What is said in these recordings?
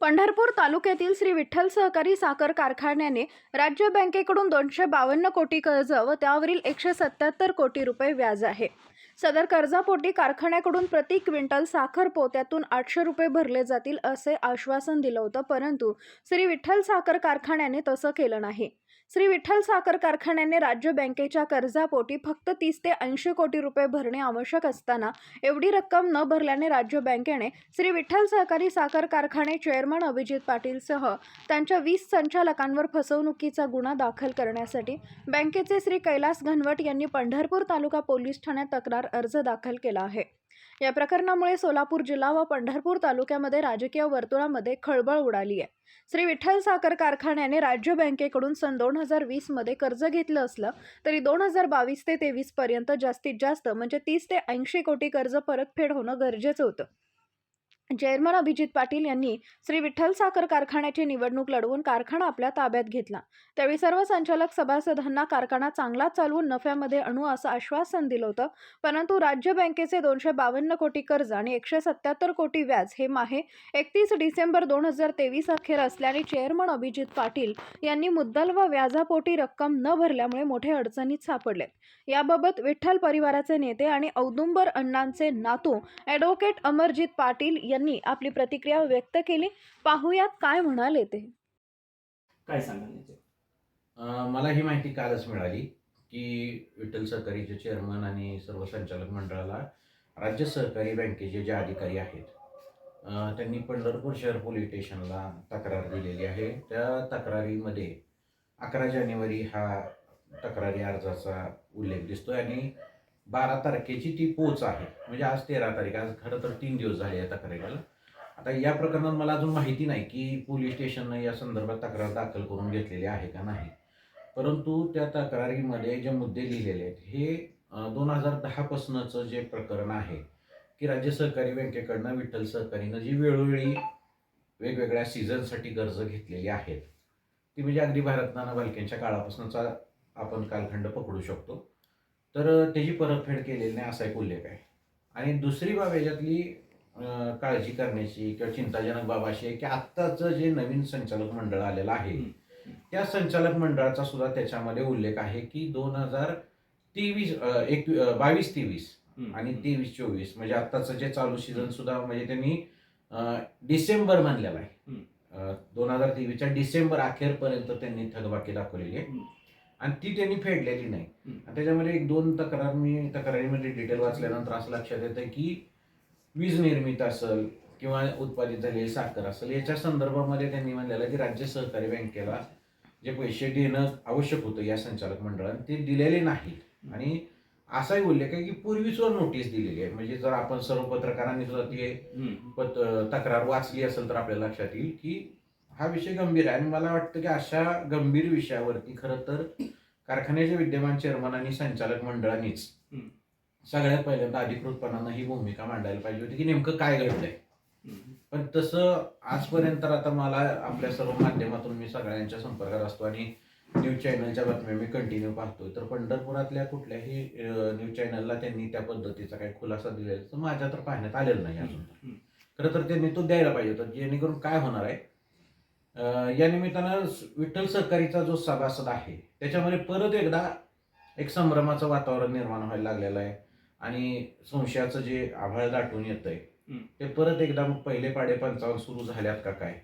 पंढरपूर तालुक्यातील श्री विठ्ठल सहकारी साखर कारखान्याने राज्य बँकेकडून दोनशे बावन्न कोटी कर्ज व त्यावरील एकशे सत्याहत्तर कोटी रुपये व्याज आहे. सदर कर्जापोटी कारखान्याकडून प्रति क्विंटल साखर पोत्यातून आठशे रुपये भरले जातील असे आश्वासन दिलं होतं परंतु श्री विठ्ठल साखर कारखान्याने तसं केलं नाही. श्री विठ्ठल साखर कारखान्याने राज्य बँकेच्या कर्जापोटी फक्त तीस ते ऐंशी कोटी रुपये भरणे आवश्यक असताना एवढी रक्कम न भरल्याने राज्य बँकेने श्री विठ्ठल सहकारी साखर कारखाने चेअरमन अभिजित पाटीलसह त्यांच्या वीस संचालकांवर फसवणुकीचा गुन्हा दाखल करण्यासाठी बँकेचे श्री कैलास घनवट यांनी पंढरपूर तालुका पोलीस ठाण्यात तक्रार अर्ज दाखल केला आहे. या प्रकरणामुळे सोलापूर जिल्हा व पंढरपूर तालुक्यामध्ये राजकीय वर्तुळामध्ये खळबळ उडाली आहे. श्री विठ्ठल साखर कारखान्याने राज्य बँकेकडून सन दोन हजार वीसमध्ये कर्ज घेतलं असलं तरी दोन हजार बावीस ते तेवीसपर्यंत जास्तीत जास्त म्हणजे तीस ते ऐंशी कोटी कर्ज परतफेड होणं गरजेचं होतं. चेअरमन अभिजित पाटील यांनी श्री विठ्ठल साखर कारखान्याची निवडणूक लढवून कारखाना आपल्या ताब्यात घेतला. त्यावेळी सर्व संचालक सभासदांना कारखाना चांगला चालवून नफ्यामध्ये आणू असं आश्वासन दिलं होतं. परंतु राज्य बँकेचे दोनशे बावन्न कोटी कर्ज आणि एकशे सत्याहत्तर कोटी व्याज हे माहे एकतीस डिसेंबर दोन हजार तेवीस अखेर असल्याने चेअरमन अभिजित पाटील यांनी मुद्दल व व्याजापोटी रक्कम न भरल्यामुळे मोठे अडचणीत सापडले. याबाबत विठ्ठल परिवाराचे नेते आणि औदुंबर अण्णांचे नातू ॲडव्होकेट अमरजित पाटील यांनी आपली प्रतिक्रिया व्यक्त केली. पाहुयात काय म्हणाले ते. काय सांगाल मला ही माहिती कालच मिळाली की विठ्ठल सहकारीचे चेअरमन आणि सर्व संचालक मंडळाला राज्य सहकारी बँकेचे जे अधिकारी आहेत त्यांनी पंढरपूर शहर पोलीस स्टेशनला तक्रार दिलेली आहे. त्या तक्रारीमध्ये अकरा जानेवारी हा तक्रारी अर्जाचा उल्लेख दिसतो आणि बारा तारखेची ती पोच आहे. म्हणजे आज तेरा तारीख आज खरं तर तीन दिवस झाले या तक्रारीला. आता या प्रकरणात मला अजून माहिती नाही की पोलीस स्टेशननं या संदर्भात तक्रार दाखल करून घेतलेली आहे का नाही. परंतु त्या तक्रारीमध्ये जे मुद्दे लिहिलेले आहेत हे दोन हजार दहापासूनचं जे प्रकरण आहे की राज्य सहकारी बँकेकडनं विठ्ठल सहकारीनं जी वेळोवेळी वेगवेगळ्या सीझनसाठी कर्ज घेतलेली आहेत ती म्हणजे अगदी भारतनाना बालक्यांच्या बालकेंच्या काळापासूनचा आपण कालखंड पकडू शकतो. तर त्याची परतफेड केलेली नाही असा एक उल्लेख आहे आणि दुसरी बाब याच्यातली काळजी करण्याची किंवा चिंताजनक बाब अशी आहे की आत्ताचं जे नवीन संचालक मंडळ आलेलं आहे त्या संचालक मंडळाचा सुद्धा त्याच्यामध्ये उल्लेख आहे की दोन हजार तेवीस एक बावीस तेवीस. आणि तेवीस चोवीस म्हणजे आत्ताचं जे चालू सीझन सुद्धा म्हणजे त्यांनी डिसेंबर मानलेला. आहे दोन हजार तेवीसच्या डिसेंबर अखेरपर्यंत त्यांनी थकबाकी दाखवलेली आहे. आणि ती त्यांनी फेडलेली नाही. आणि त्याच्यामध्ये एक दोन तक्रार मी तक्रारीमध्ये डिटेल वाचल्यानंतर असं लक्षात येतं की वीज निर्मित असेल किंवा उत्पादित झालेली साखर असेल याच्या संदर्भामध्ये त्यांनी म्हणलेलं की राज्य सहकारी बँकेला जे पैसे देणं आवश्यक होतं या संचालक मंडळाने ते दिलेले नाहीत आणि असाही उल्लेख आहे की पूर्वी सुद्धा नोटीस दिलेली आहे. म्हणजे जर आपण सर्व पत्रकारांनी सुद्धा ती तक्रार वाचली असेल तर आपल्या लक्षात येईल की हा विषय गंभीर आहे आणि मला वाटतं की अशा गंभीर विषयावरती खरं तर कारखान्याचे विद्यमान चेअरमन आणि संचालक मंडळांनीच. सगळ्यात पहिल्यांदा अधिकृतपणानं ही भूमिका मांडायला पाहिजे होती की नेमकं काय घडलंय. पण तसं आजपर्यंत आता मला आपल्या सर्व माध्यमातून मी सगळ्यांच्या संपर्कात असतो आणि न्यूज चॅनलच्या बातम्या मी कंटिन्यू पाहतोय तर पंढरपुरातल्या कुठल्याही न्यूज चॅनलला त्यांनी त्या पद्धतीचा काही खुलासा दिलेला तर माझ्या तर पाहण्यात आलेलं नाही अजून. खरं तर त्यांनी तो द्यायला पाहिजे होता जेणेकरून काय होणार आहे या निमित्तानं विठ्ठल सहकारीचा जो सभासद आहे त्याच्यामध्ये परत एकदा एक संभ्रमाचं वातावरण निर्माण व्हायला लागलेलं आहे आणि संशयाचं जे आभाळ दाटून येतंय हम्म. ते परत एकदा मग पहिले पाडे पंचावन्न सुरू झाल्यात का काय.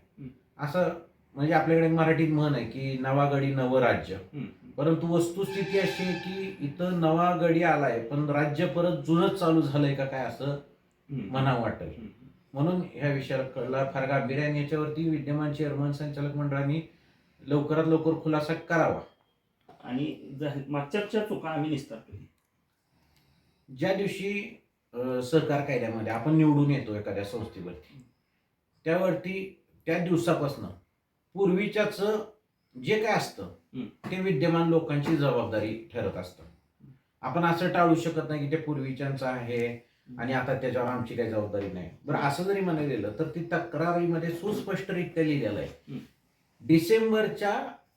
असं म्हणजे आपल्याकडे मराठीत म्हण आहे की नवा गडी नवं राज्य. परंतु वस्तुस्थिती अशी आहे की इथं नवा गडी आलाय पण राज्य परत जुनच चालू झालंय का काय असं. म्हणावं वाटेल हम्म. म्हणून ह्या विषयाला फार गांभीर्य आहे आणि याच्यावरती विद्यमान चेअरमन संचालक मंडळाने लवकरात लवकर खुलासा करावा. आणि मागच्या चुका आम्ही निस्तार केली. ज्या दिवशी सहकार कायद्यामध्ये आपण निवडून येतो एखाद्या संस्थेवरती त्यावरती त्या दिवसापासनं पूर्वीच्याच जे काय असतं. ते विद्यमान लोकांची जबाबदारी ठरत असतं. आपण असं टाळू शकत नाही की ते पूर्वीच्यांचं आहे आणि आता त्याच्यावर आमची काही जबाबदारी नाही बरं असं जरी म्हणायला गेलं तर ती तक्रारीमध्ये सुस्पष्टरित्या लिहिलेलं आहे. डिसेंबरच्या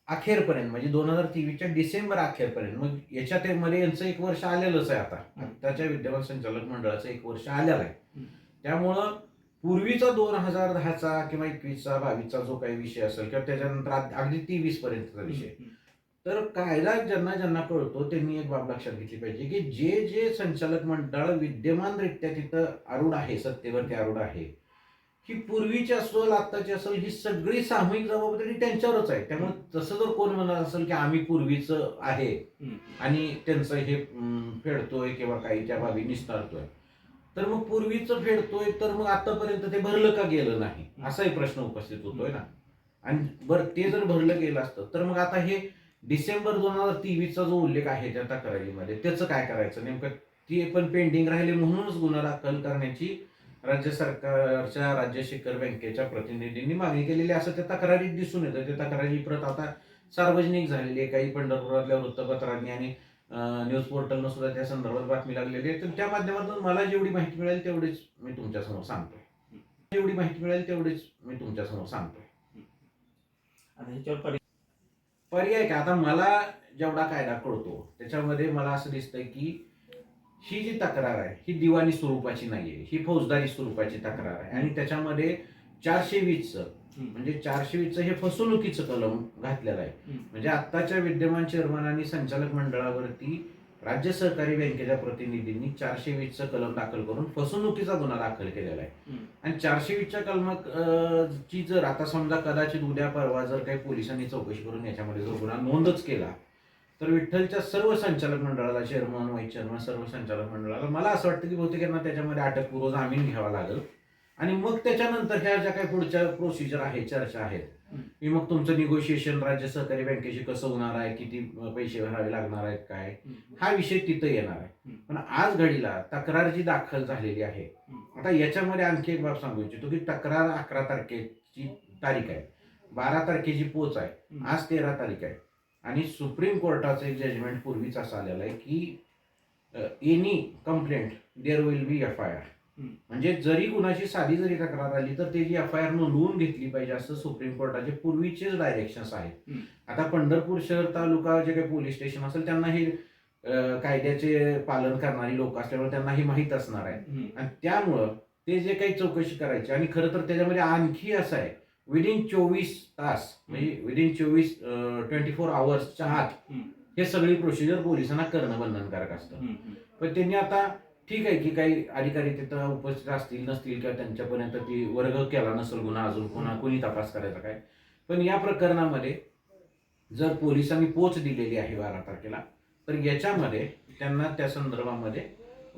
अखेरपर्यंत म्हणजे दोन हजार तेवीसच्या डिसेंबर अखेरपर्यंत मग याच्यात मध्ये यांचं एक वर्ष आलेलंच आहे आता. त्याच्या विद्यमान संचालक मंडळाचं एक वर्ष आलेलं आहे. त्यामुळं पूर्वीचा दोन हजार दहाचा किंवा एकवीसचा बावीसचा जो काही विषय असेल किंवा त्याच्यानंतर अग- अगदी तेवीस पर्यंतचा विषय तर कायदा ज्यांना ज्यांना कळतो त्यांनी एक बाब लक्षात घेतली पाहिजे की जे जे संचालक मंडळ विद्यमानरित्या तिथं आरूढ आहे सत्तेवरती आरूढ आहे ही पूर्वीची असेल आत्ताची असेल ही सगळी सामूहिक जबाबदारी त्यांच्यावरच आहे. त्यामुळे तसं जर कोण म्हणत असेल की आम्ही पूर्वीचं आहे आणि त्यांचं हे फेडतोय किंवा काही त्या बाबी निस्तारतोय तर मग पूर्वीचं फेडतोय तर मग आतापर्यंत ते भरलं का गेलं नाही? असाही प्रश्न उपस्थित होतोय ना. आणि बरं ते जर भरलं गेलं असतं तर मग आता हे डिसेंबर दोन हजार तेवीसचा जो उल्लेख आहे त्या तक्रारीमध्ये त्याचं काय करायचं? नेमकं ते पण पेंडिंग राहिले म्हणूनच गुन्हा दाखल करण्याची राज्य सरकारच्या राज्य शिखर बँकेच्या प्रतिनिधींनी मागणी केलेली असं त्या तक्रारीत दिसून येतं. त्या तक्रारी प्रत आता सार्वजनिक झालेली आहे. काही पंढरपुरातल्या वृत्तपत्रांनी आणि न्यूज पोर्टलनं सुद्धा त्या संदर्भात बातमी लागलेली आहे. तर त्या माध्यमातून मला जेवढी माहिती मिळेल तेवढीच मी तुमच्यासमोर सांगतोय. जेवढी माहिती मिळेल तेवढीच मी तुमच्यासमोर सांगतोय. आणि ह्याच्यावर पर्याय काय आता मला जेवढा कायदा कळतो त्याच्यामध्ये मला असं दिसतंय की ही जी तक्रार आहे ही दिवाणी स्वरूपाची नाहीये ही फौजदारी स्वरूपाची तक्रार आहे आणि त्याच्यामध्ये चारशे वीसचं. म्हणजे चारशे वीसचं हे फसवणुकीचं कलम घातलेलं आहे. म्हणजे आत्ताच्या विद्यमान चेअरमन आणि संचालक मंडळावरती राज्य सहकारी बँकेच्या प्रतिनिधींनी चारशे वीसचं कलम दाखल करून फसवणुकीचा गुन्हा दाखल केलेला आहे. आणि चारशे वीसच्या कलमात अं, ची जर आता समजा कदाचित उद्या परवा जर काही पोलिसांनी चौकशी करून याच्यामध्ये जर गुन्हा नोंदच केला तर विठ्ठलच्या सर्व संचालक मंडळाला चेअरमन व्हाईस चेअरमन सर्व संचालक मंडळाला मला असं वाटतं की बहुतेक यांना त्याच्यामध्ये अटकपूर्व जामीन घ्यावा लागेल आणि मग त्याच्यानंतर ह्या ज्या काही पुढच्या प्रोसिजर आहेत चर्चा आहेत की मग तुमचं निगोशिएशन राज्य सहकारी बँकेशी कसं होणार आहे किती पैसे भरावे लागणार आहेत काय हा विषय तिथं येणार आहे. पण आज घडीला तक्रार जी दाखल झालेली आहे. आता याच्यामध्ये आणखी एक बाब सांगू इच्छितो की तक्रार अकरा तारखेची तारीख आहे बारा तारखेची पोच आहे. आज तेरा तारीख आहे आणि सुप्रीम कोर्टाचं एक जजमेंट पूर्वीच असं आलेलं आहे की any complaint there will be F I R. म्हणजे जरी कुणाची साधी जरी तक्रार आली तर त्याची एफ आय आर नोंदवून घेतली पाहिजे असं सुप्रीम कोर्टाचे पूर्वीचेच डायरेक्शन्स आहेत. आता पंढरपूर शहर तालुका जे काही पोलीस स्टेशन असेल त्यांना हे कायद्याचे पालन करणारी लोक असल्यामुळे त्यांना हे माहीत असणार आहे. आणि त्यामुळं ते जे काही चौकशी करायची आणि खरं तर त्याच्यामध्ये आणखी असं आहे विदिन चोवीस तास म्हणजे विदिन चोवीस ट्वेंटी फोर आवर्सच्या आत. हे सगळी प्रोसिजर पोलिसांना करणं बंधनकारक असतं. पण त्यांनी आता ठीक आहे की काही अधिकारी तिथं उपस्थित असतील नसतील किंवा त्यांच्यापर्यंत ती वर्ग केला नसेल गुन्हा अजून कोणा कोणी तपास करायचा काय? पण या प्रकरणामध्ये जर पोलिसांनी पोच दिलेली आहे बारा तारखेला तर याच्यामध्ये त्यांना त्या संदर्भामध्ये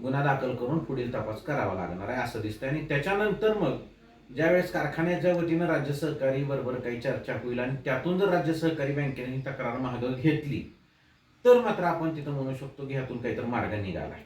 गुन्हा दाखल करून पुढील तपास करावा लागणार आहे असं दिसतंय. आणि त्याच्यानंतर मग ज्यावेळेस कारखान्याच्या वतीनं राज्य सहकारी बरोबर काही चर्चा होईल आणि त्यातून जर राज्य सहकारी बँकेने ही तक्रार मागं घेतली तर मात्र आपण तिथं म्हणू शकतो की ह्यातून काहीतरी मार्ग निघाला आहे.